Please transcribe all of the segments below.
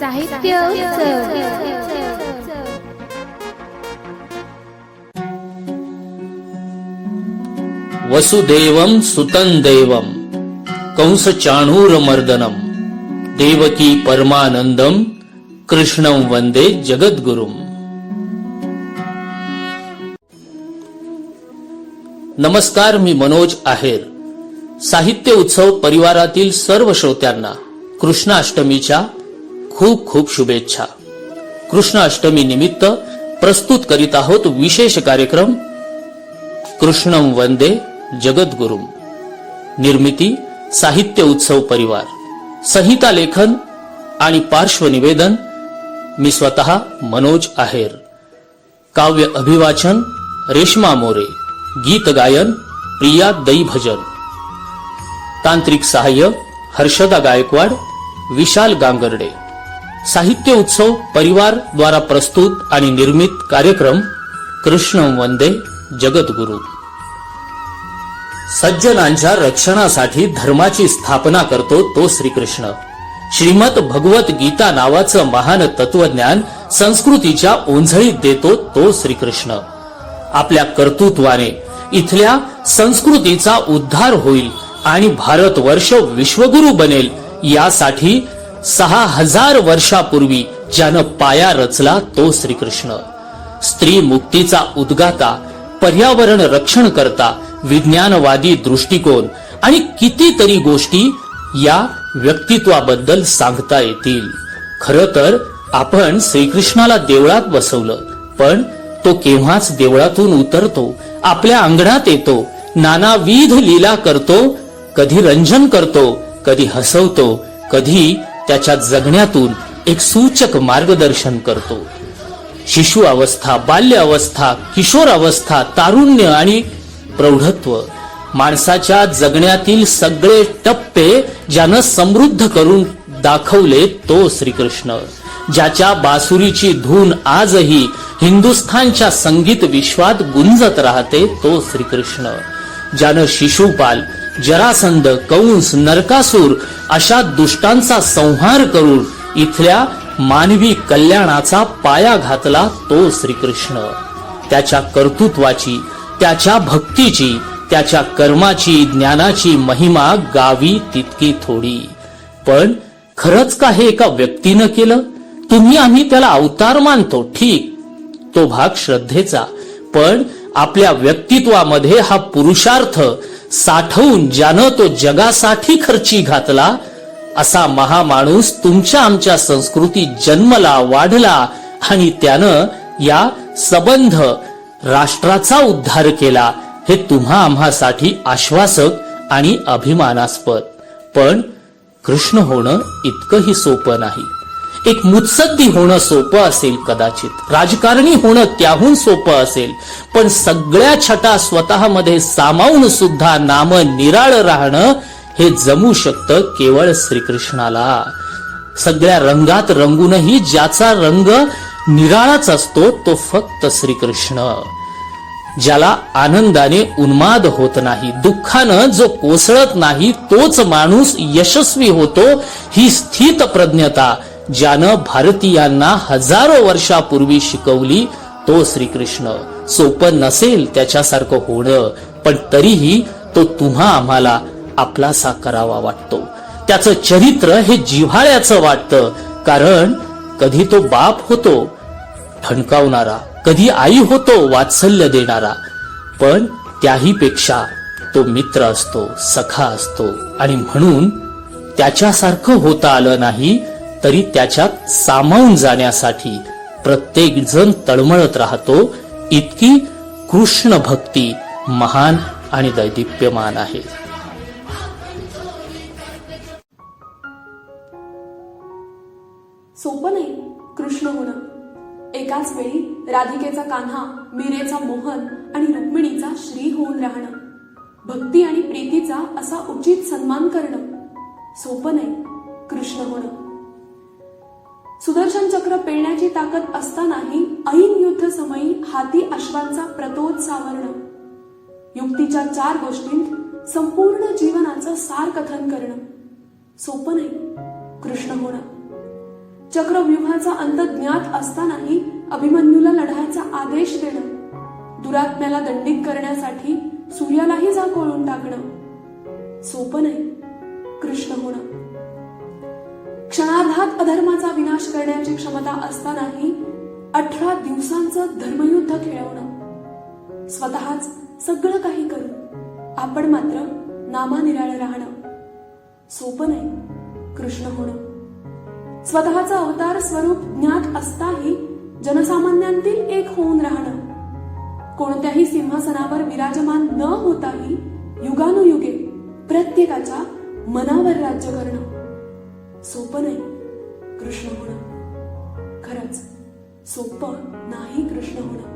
साहित्य वसुदेवम सुतन देवम कंस चाणूर मर्दनम देवकी परमानंदम कृष्णम वंदे जगद्गुरुम। नमस्कार मी मनोज आहेर. साहित्य उत्सव परिवारातील सर्व श्रोत्यांना कृष्णाष्टमीच्या खूप खूप शुभेच्छा. कृष्णाष्टमी निमित्त प्रस्तुत करीत आहोत विशेष कार्यक्रम कृष्णम वंदे जगद्गुरुम. निर्मिती साहित्य उत्सव परिवार. संहिता लेखन आणि पार्श्वनिवेदन मी स्वतः मनोज आहेर. काव्य अभिवाचन रेश्मा मोरे. गीत गायन प्रिया दई भजन तांत्रिक सहाय्य हर्षदा गायकवाड विशाल गांगर्डे. साहित्य उत्सव परिवार द्वारा प्रस्तुत आणि निर्मित कार्यक्रम कृष्ण वंदे जगद्गुरु. सज्जनांच्या रक्षणासाठी धर्माची स्थापना करतो तो श्रीकृष्ण. श्रीमद भगवत गीता नावाचं महान तत्वज्ञान संस्कृतीच्या ओंझळीत देतो तो श्रीकृष्ण. आपल्या कर्तृत्वाने इथल्या संस्कृतीचा उद्धार होईल आणि भारतवर्ष विश्वगुरु बनेल यासाठी सहा हजार वर्षापूर्वी ज्यानं पाया रचला तो श्रीकृष्ण. स्त्री मुक्तीचा उद्गाता पर्यावरण रक्षण करता विज्ञानवादी दृष्टिकोन आणि कितीतरी गोष्टी या व्यक्तित्वाबद्दल सांगता येतील. खर तर आपण श्रीकृष्णाला देवळात बसवलं पण तो केव्हाच देवळातून उतरतो आपल्या अंगणात येतो नानाविध लीला करतो कधी रंजन करतो कधी हसवतो कधी त्याच्या जगण्यातून एक सूचक मार्गदर्शन करतो. शिशु अवस्था बाल्य अवस्था किशोर अवस्था तारुण्य आणि प्रौढत्व माणसाच्या जगण्यातील सगळे टप्पे ज्यानं समृद्ध करून दाखवले तो श्रीकृष्ण ज्याच्या बासुरीची धून आजही हिंदुस्थानच्या संगीत विश्वात गुंजत राहते तो श्रीकृष्ण ज्यानं शिशुपाल जरासंध कंस नरकासूर अशा दुष्टांचा संहार करून इथल्या मानवी कल्याणाचा पाया घातला तो श्रीकृष्ण. त्याच्या कर्तृत्वाची त्याच्या भक्तीची त्याच्या कर्माची ज्ञानाची महिमा गावी तितकी थोडी. पण खरंच का हे एका व्यक्तीनं केलं? तुम्ही आम्ही त्याला अवतार मानतो ठीक. तो भाग श्रद्धेचा. पण आपल्या व्यक्तित्वामध्ये हा पुरुषार्थ साठवून ज्यानं तो जगासाठी खर्ची घातला असा महामाणूस तुमच्या आमच्या संस्कृतीत जन्मला वाढला आणि त्यानं या सबंध राष्ट्राचा उद्धार केला हे तुम्हा आम्हासाठी आश्वासक आणि अभिमानास्पद. पण कृष्ण होणं इतकंही सोपं नाही. एक मुत्सद्दी होणं सोपं असेल कदाचित. राजकारणी होणं त्याहून सोपं असेल. पण सगळ्या छटा स्वतःमध्ये सामावून सुद्धा नाम निराळ राहणं हे जमू शकतं केवळ श्रीकृष्णाला. सगळ्या रंगात रंगूनही ज्याचा रंग निराळाच असतो तो फक्त श्रीकृष्ण. ज्याला आनंदाने उन्माद होत नाही दुःखानं जो कोसळत नाही तोच माणूस यशस्वी होतो ही स्थित प्रज्ञता ज्यानं भारतीयांना हजारो वर्षापूर्वी शिकवली तो श्रीकृष्ण. सोपं नसेल त्याच्यासारखं होणं पण तरीही तो तुम्हा आम्हाला आपलासा करावा वाटतो. त्याचं चरित्र हे जिव्हाळ्याचं वाटतं कारण कधी तो बाप होतो ठणकावणारा. कधी आई होतो वात्सल्य देणारा. पण त्याही पेक्षा तो मित्र असतो सखा असतो. आणि म्हणून त्याच्यासारखं होता आलं नाही तरी त्याच्यात सामावून जाण्यासाठी प्रत्येक जण तळमळत राहतो इतकी कृष्ण भक्ती महान आणि दैदिप्यमान आहे. सोपं नाही कृष्ण होणं. एकाच वेळी राधिकेचा कान्हा मीरेचा मोहन आणि रुक्मिणीचा श्री होऊन राहणं. भक्ती आणि प्रीतीचा असा उचित सन्मान करणं. सोपं नाही कृष्ण होणं. सुदर्शन चक्र पेळण्याची ताकद असतानाही ऐन युद्ध समयी हाती अश्वांचा प्रतोद सावरणं. युक्तीच्या चार गोष्टींत संपूर्ण जीवनाचं सार कथन करणं. सोपं नाही कृष्ण होणं. चक्रव्यूहाचा अंत ज्ञात असतानाही अभिमन्यूला लढायचा आदेश देणं. दुरात्म्याला दंडित करण्यासाठी सूर्यालाही झाकोळून टाकणं. सोपं नाही कृष्ण होणं. क्षणार्धात अधर्माचा विनाश करण्याची क्षमता असतानाही अठरा दिवसांचं धर्मयुद्ध खेळवणं. स्वतःच सगळं काही करू आपण मात्र नामानिराळ राहणं. सोपं नाही कृष्ण होणं. स्वतःचा अवतार स्वरूप ज्ञात असताही जनसामान्यांतील एक होऊन राहणं. कोणत्याही सिंहासनावर विराजमान न होताही युगानुयुगे प्रत्येकाच्या मनावर राज्य करणं. सोपं नाही. कृष्ण होणं खरंच सोपं नाही कृष्ण होणं.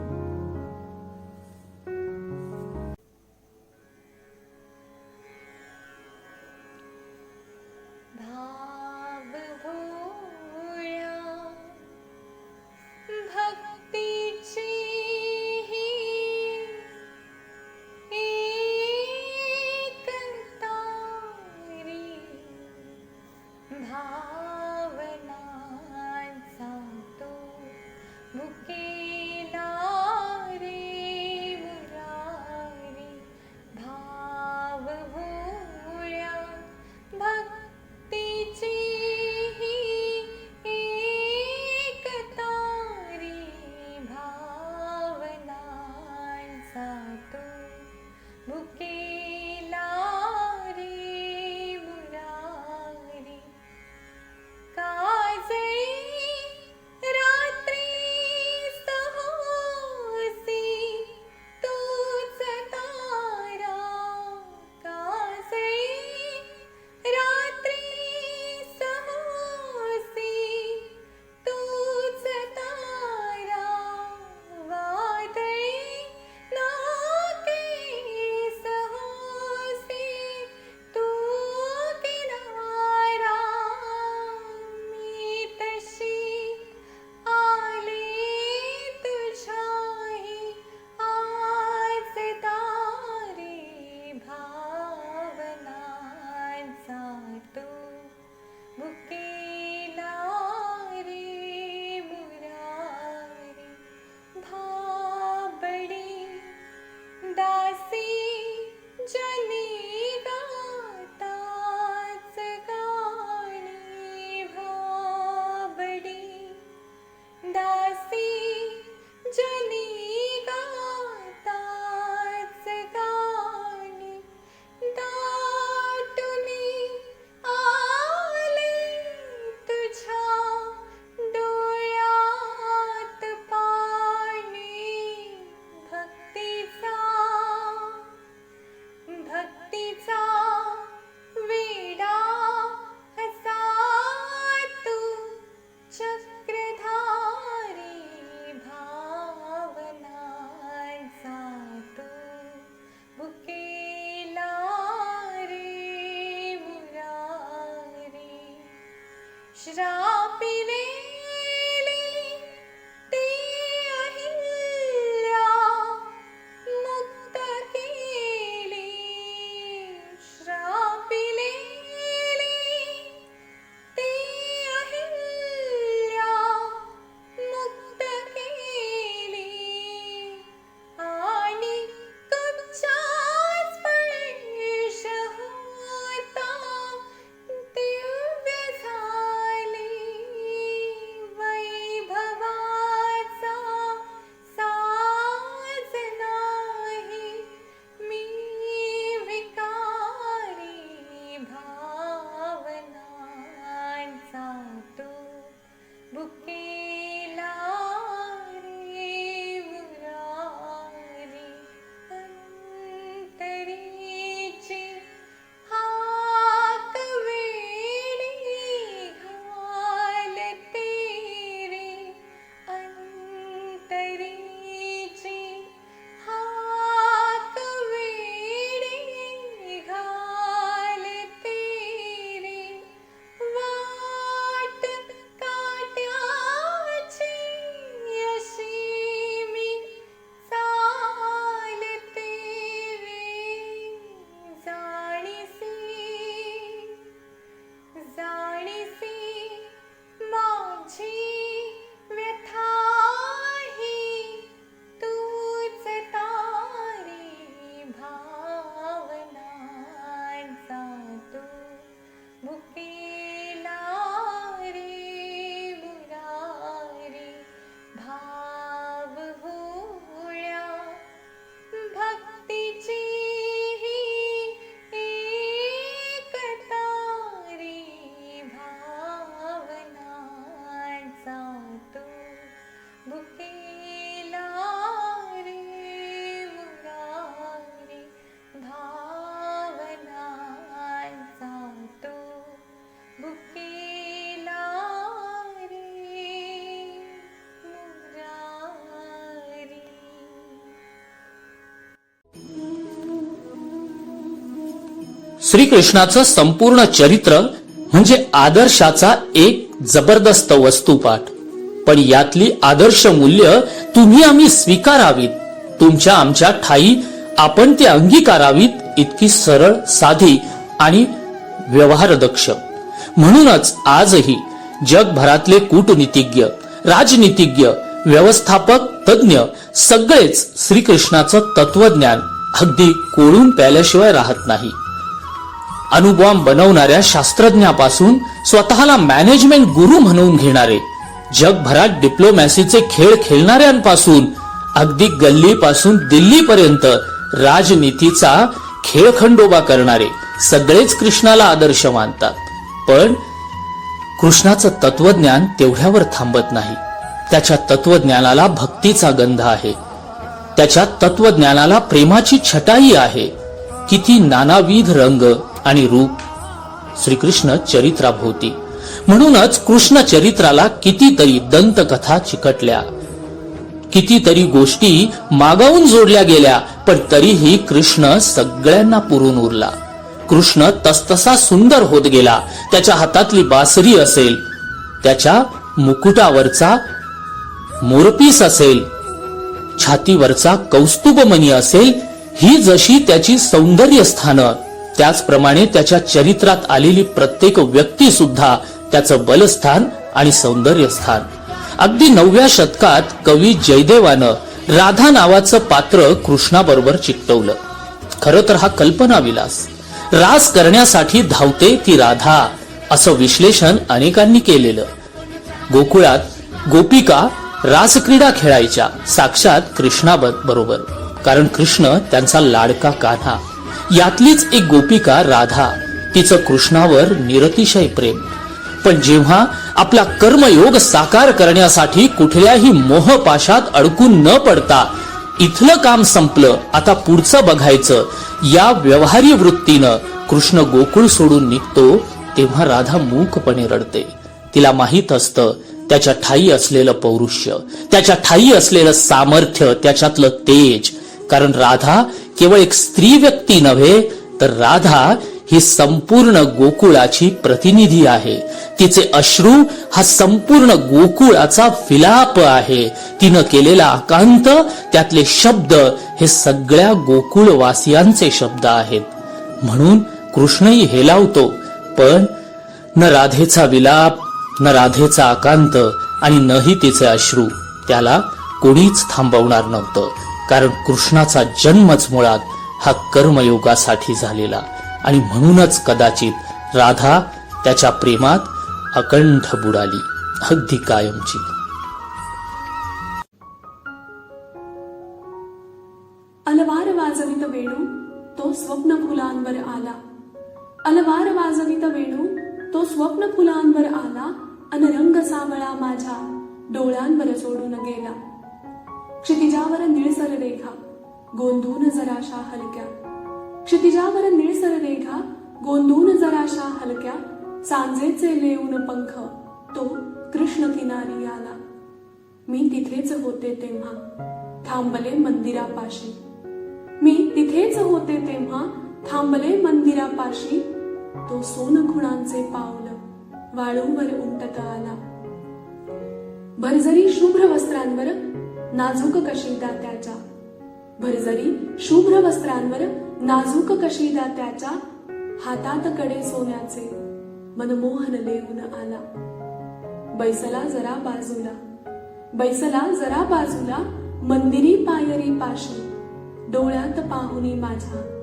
श्रीकृष्णाचं संपूर्ण चरित्र म्हणजे आदर्शाचा एक जबरदस्त वस्तुपाठ. पण यातली आदर्श मूल्य तुम्ही आम्ही स्वीकारावीत. तुमच्या आमच्या ठाई आपण ते अंगीकारावीत इतकी सरळ साधी आणि व्यवहारदक्ष. म्हणूनच आजही जगभरातले कूटनीतिज्ञ राजनीतिज्ञ व्यवस्थापक तज्ञ सगळेच श्रीकृष्णाचं तत्वज्ञान अगदी कोळून प्याल्याशिवाय राहत नाही. अणुबॉम्ब बनवणाऱ्या शास्त्रज्ञापासून स्वतःला मॅनेजमेंट गुरु म्हणून घेणारे जगभरात डिप्लोमॅसीचे खेळ खेळणाऱ्यांपासून अगदी गल्लीपासून दिल्लीपर्यंत राजनीतीचा खेळखंडोबा करणारे सगळेच कृष्णाला आदर्श मानतात. पण कृष्णाचं तत्वज्ञान तेवढ्यावर थांबत नाही. त्याच्या तत्वज्ञानाला भक्तीचा गंध आहे. त्याच्या तत्वज्ञानाला प्रेमाची छटाई आहे. किती नानाविध रंग आणि रूप श्रीकृष्ण चरित्राभोवती. म्हणूनच कृष्ण चरित्राला कितीतरी दंतकथा चिकटल्या. कितीतरी गोष्टी मागावून जोडल्या गेल्या पण तरीही कृष्ण सगळ्यांना पुरून उरला. कृष्ण तसतसा सुंदर होत गेला. त्याच्या हातातली बासरी असेल त्याच्या मुकुटावरचा मोरपीस असेल छातीवरचा कौस्तुभमणी असेल ही जशी त्याची सौंदर्य स्थानं त्याचप्रमाणे त्याच्या चरित्रात आलेली प्रत्येक व्यक्ती सुद्धा त्याचं बलस्थान आणि सौंदर्य स्थान अगदी नवव्या शतकात कवी जयदेवानं राधा नावाचं पात्र कृष्णाबरोबर चिकटवलं. खर तर हा कल्पना विलास रास करण्यासाठी धावते ती राधा असं विश्लेषण अनेकांनी केलेलं. गोकुळात गोपिका रासक्रीडा खेळायच्या साक्षात कृष्णा बरोबर कारण कृष्ण त्यांचा लाडका कान्हा. यातलीच एक गोपिका राधा. तिचं कृष्णावर निरतिशय प्रेम. पण जेव्हा आपला कर्मयोग साकार करण्यासाठी कुठल्याही मोहपाशात अडकून न पडता इथलं काम संपलं आता पुढचं बघायचं या व्यवहारी वृत्तीनं कृष्ण गोकुळ सोडून निघतो तेव्हा राधा मूकपणे रडते. तिला माहीत असतं त्याच्या ठाई असलेलं पौरुष्य त्याच्या ठाई असलेलं सामर्थ्य त्याच्यातलं तेज. कारण राधा केवळ एक स्त्री व्यक्ती नव्हे तर राधा ही संपूर्ण गोकुळाची प्रतिनिधी आहे. तिचे अश्रू हा संपूर्ण गोकुळाचा विलाप आहे. तिनं केलेला आकांत त्यातले शब्द हे सगळ्या गोकुळवासियांचे शब्द आहेत. म्हणून कृष्णही हेलावतो पण न राधेचा विलाप न राधेचा आकांत आणि नही तिचे अश्रू त्याला कोणीच थांबवणार नव्हतं. कारण कृष्णाचा जन्मच मुळात हा कर्मयोगासाठी झालेला आणि म्हणूनच कदाचित राधा त्याच्या प्रेमात अकंठ बुडाली. अगदी कायमची. तेव्हा थांबले मंदिरापाशी. तो सोन खुणांचे पावलं वाळूवर उमटत आला. भरजरी शुभ्र वस्त्रांवर नाजूक कशीदा त्याच्या भरजरी शुभ्र वस्त्रांवर नाजूक कशीदा त्याच्या हातात कडे सोन्याचे. मनमोहन लेऊन आला. बैसला जरा बाजूला. बैसला जरा बाजूला मंदिरी पायरी पाशी डोळ्यात पाहुनी माझ्या.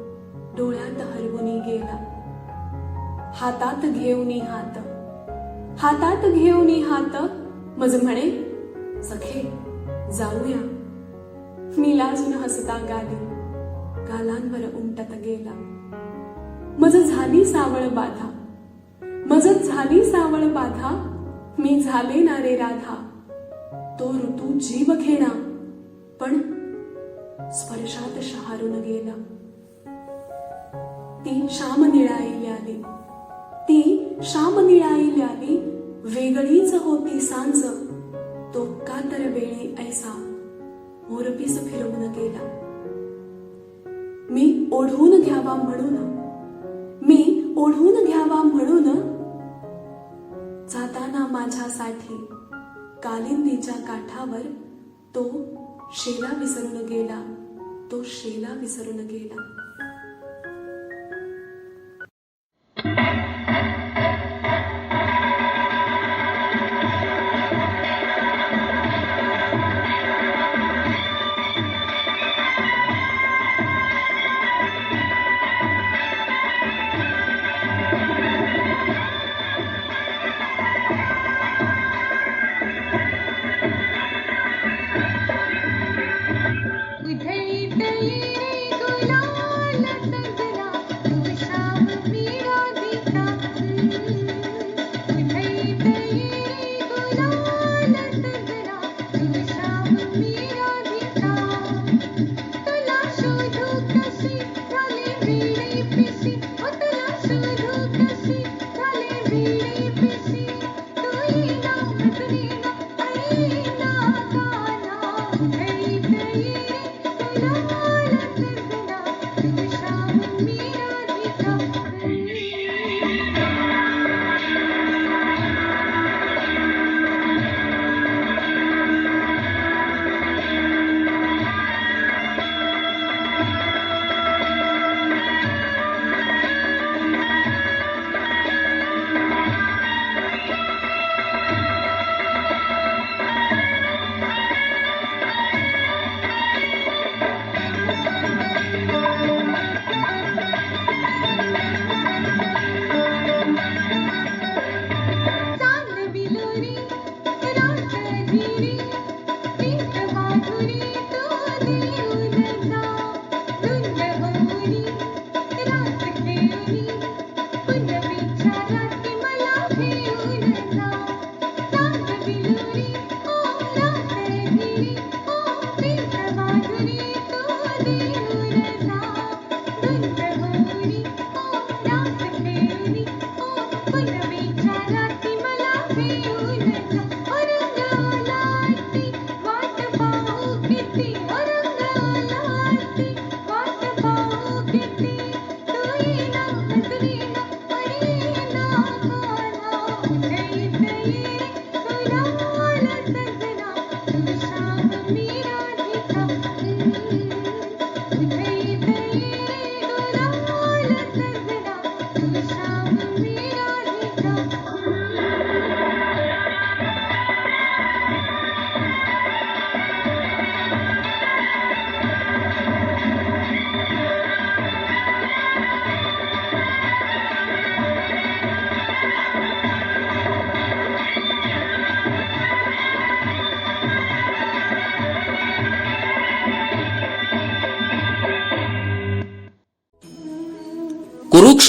डोळ्यात हरवुनी गेला. हातात घेऊन हात. हातात घेऊन हात. मज म्हणे सखे जाऊया. मी लाजून हसता गाली. गालांवर उमटत गेला. मज झाली सावळ बाधा. मज झाली सावळ बाधा. मी झाले ना रे राधा. तो ऋतू जीव घेणा पण स्पर्शात शहारून गेला. ती श्याम निळाई आली ती श्याम निळाई आली वेगळीच होती सांज. तो कातर वेळी ऐसा मोरपीस फिरवून गेला. मी ओढून घ्यावा म्हणून मी ओढून घ्यावा म्हणून जाताना माझ्यासाठी कालिंदीच्या काठावर तो शेला विसरून गेला तो शेला विसरून गेला.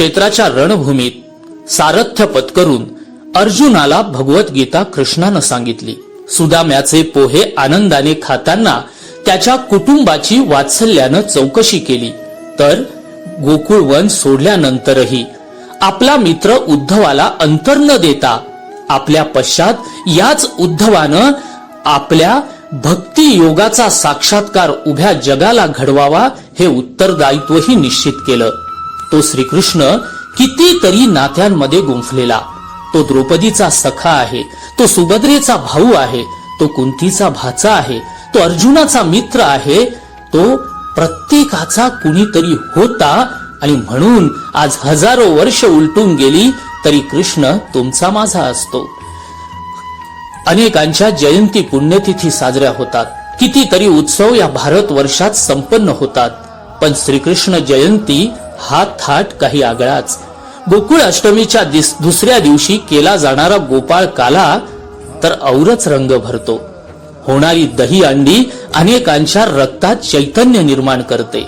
कुरुक्षेत्राच्या रणभूमीत सारथ्य पत्करून अर्जुनाला भगवद्गीता कृष्णानं सांगितली. सुदाम्याचे पोहे आनंदाने खाताना त्याच्या कुटुंबाची वात्सल्यानं चौकशी केली. तर गोकुळवन सोडल्यानंतरही आपला मित्र उद्धवाला अंतर न देता आपल्या पश्चात याच उद्धवानं आपल्या भक्ती योगाचा साक्षात्कार उभ्या जगाला घडवावा हे उत्तरदायित्वही निश्चित केलं. तो श्रीकृष्ण कितीतरी नात्यांमध्ये गुंफलेला. तो द्रौपदीचा सखा आहे तो सुभद्रेचा भाऊ आहे तो कुंतीचा भाचा आहे तो अर्जुनाचा मित्र आहे तो प्रत्येकाचा कुणीतरी होता आणि म्हणून आज हजारो वर्ष उलटून गेली तरी कृष्ण तुमचा माझा असतो. अनेकांच्या जयंती पुण्यतिथी साजऱ्या होतात. कितीतरी उत्सव या भारत वर्षात संपन्न होतात. पण श्रीकृष्ण जयंती हा थाट काही आगळाच. गोकुळ अष्टमीच्या दुसऱ्या दिवशी केला जाणारा गोपाळ काला तर औरच रंग भरतो. होणारी दही अंडी अनेकांच्या रक्तात चैतन्य निर्माण करते.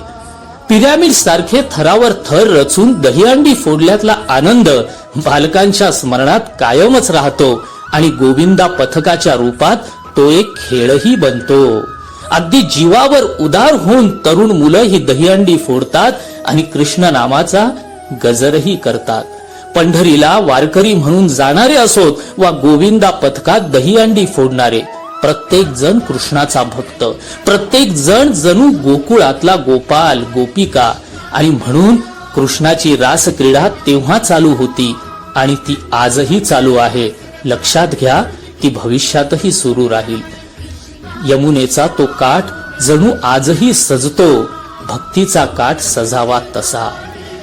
पिरॅमिड सारखे थरावर थर रचून दहीहंडी फोडल्यातला आनंद बालकांच्या स्मरणात कायमच राहतो आणि गोविंदा पथकाच्या रूपात तो एक खेळही बनतो. अगदी जीवावर उदार होऊन तरुण मुलं ही दहीहंडी फोडतात आणि कृष्ण नामाचा गजरही करतात. पंढरीला वारकरी म्हणून जाणारे असोत वा गोविंदा पथकात दहीहंडी फोडणारे प्रत्येक जण कृष्णाचा भक्त. प्रत्येक जण जणू गोकुळातला गोपाल गोपिका. आणि म्हणून कृष्णाची रास क्रीडा तेव्हा चालू होती आणि ती आजही चालू आहे. लक्षात घ्या ती भविष्यातही सुरू राहील. यमुनेचा तो काठ जणू आजही सजतो भक्तीचा काठ सजावा तसा.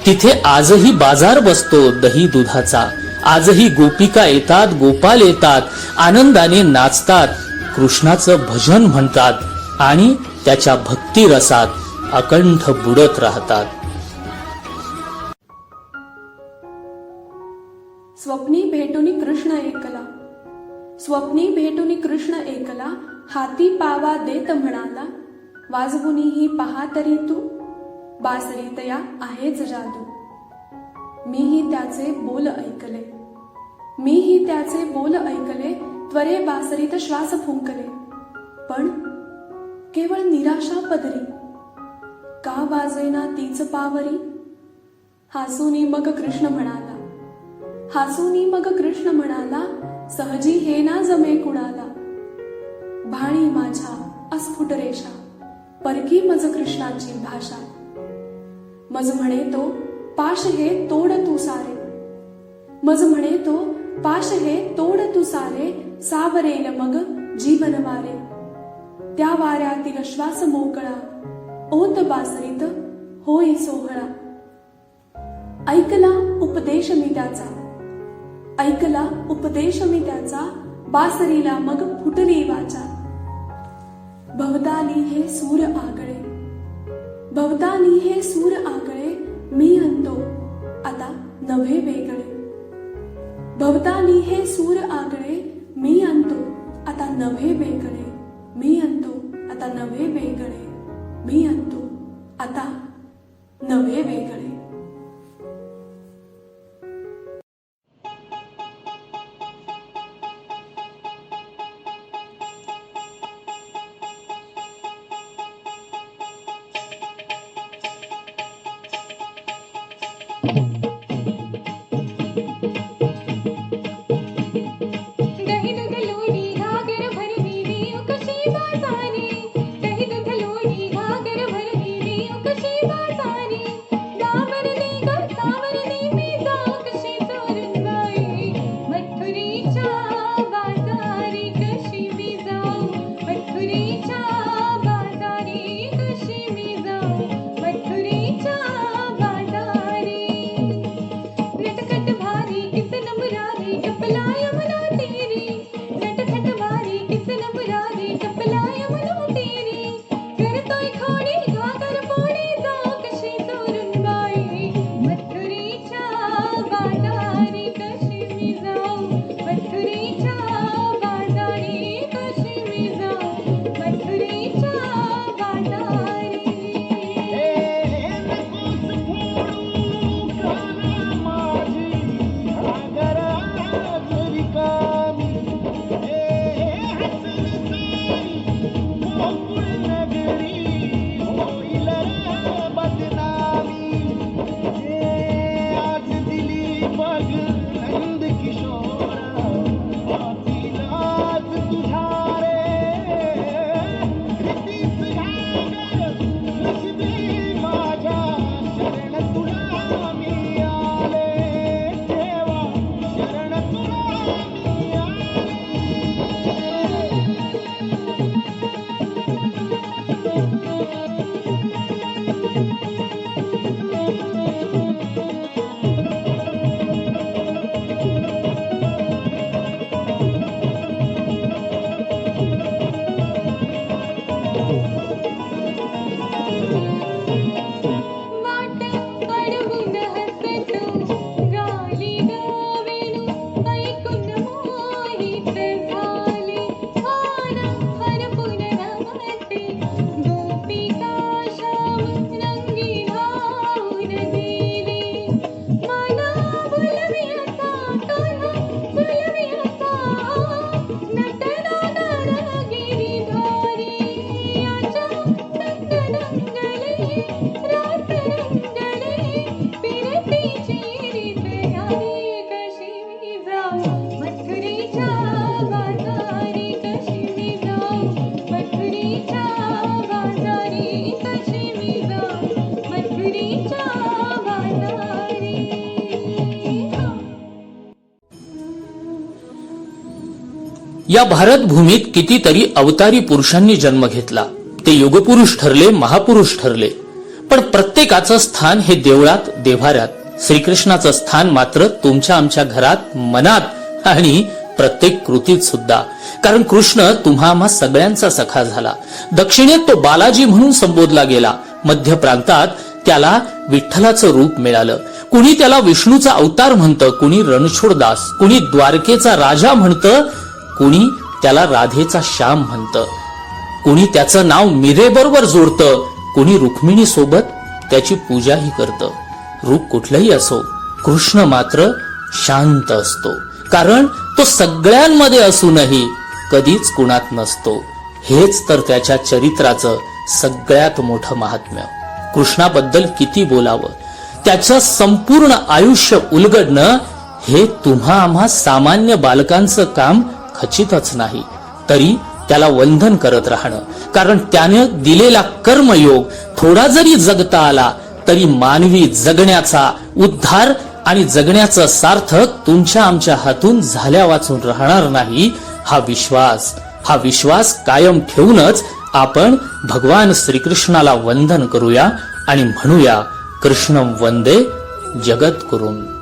तिथे आजही बाजार बसतो दही दुधाचा. आजही गोपिका येतात गोपाल येतात आनंदाने नाचतात कृष्णाचं भजन म्हणतात आणि त्याच्या भक्ती रसात अकंठ बुडत राहतात. स्वप्नी भेटून कृष्ण ऐकला स्वप्नी भेटून कृष्ण एकला हाती पावा देत म्हणाला वाजवुनी ही पहा तरी तू बासरीत या आहेच जादू. मीही त्याचे बोल ऐकले. मीही त्याचे बोल ऐकले त्वरे बासरीत श्वास फुंकले. पण केवळ निराशा पदरी. का वाजेना तीच पावरी? हासुनी मग कृष्ण म्हणाला. हासुनी मग कृष्ण म्हणाला सहजी हे ना जमे कुणाला. भाणी माझ्या अस्फुट रेषा परकी मज कृष्णाची भाषा. मज म्हणे तो पाश हे तोड तू सारे. मज म्हणे तो पाश हे तोड तू सारे सावरेल मग जीवन वारे. त्या वाऱ्यातील श्वास मोकळा ओत बासरीत होई सोहळा. ऐकला उपदेश मी त्याचा. ऐकला उपदेश मी त्याचा बासरीला मग फुटली वाचा. भवताली हे सूर आगळे. भवताली हे सूर आगळे मी म्हणतो आता नव्हे वेगळे. भवताली हे सूर आगळे मी आणतो आता नव्हे वेगळे. मी आणतो आता नव्हे वेगळे. मी आणतो आता नव्हे वेगळे. எவ்வளவு या भारतभूमीत कितीतरी अवतारी पुरुषांनी जन्म घेतला. ते युगपुरुष ठरले महापुरुष ठरले. पण प्रत्येकाचं स्थान हे देवळात देव्हाऱ्यात. श्रीकृष्णाचं स्थान मात्र तुमच्या आमच्या घरात मनात आणि प्रत्येक कृतीत सुद्धा. कारण कृष्ण तुम्हा आम्हा सगळ्यांचा सखा झाला. दक्षिणेत तो बालाजी म्हणून संबोधला गेला. मध्य प्रांतात त्याला विठ्ठलाचं रूप मिळालं. कुणी त्याला विष्णूचा अवतार म्हणतं कुणी रणछोडदास कुणी द्वारकेचा राजा म्हणतं कुणी त्याला राधेचा श्याम म्हणतं. कुणी त्याचं नाव मिरेबरोबर जोडतं. कुणी रुक्मिणी सोबत त्याची पूजाही करतं. रूप कुठलंही असो कृष्ण मात्र शांत असतो. कारण तो सगळ्यांमध्ये असूनही कधीच कुणात नसतो. हेच तर त्याच्या चरित्राचं सगळ्यात मोठं महात्म्य. कृष्णाबद्दल किती बोलावं? त्याचं संपूर्ण आयुष्य उलगडणं हे तुम्हा आम्हा सामान्य बालकांचं काम खचितच नाही. तरी त्याला वंदन करत राहणं. कारण त्याने दिलेला कर्मयोग थोडा जरी जगता आला तरी मानवी जगण्याचा उद्धार आणि जगण्याचं सार्थक तुमच्या आमच्या हातून झाल्या वाचून राहणार नाही हा विश्वास. हा विश्वास कायम ठेवूनच आपण भगवान श्रीकृष्णाला वंदन करूया आणि म्हणूया कृष्ण वंदे जगत करून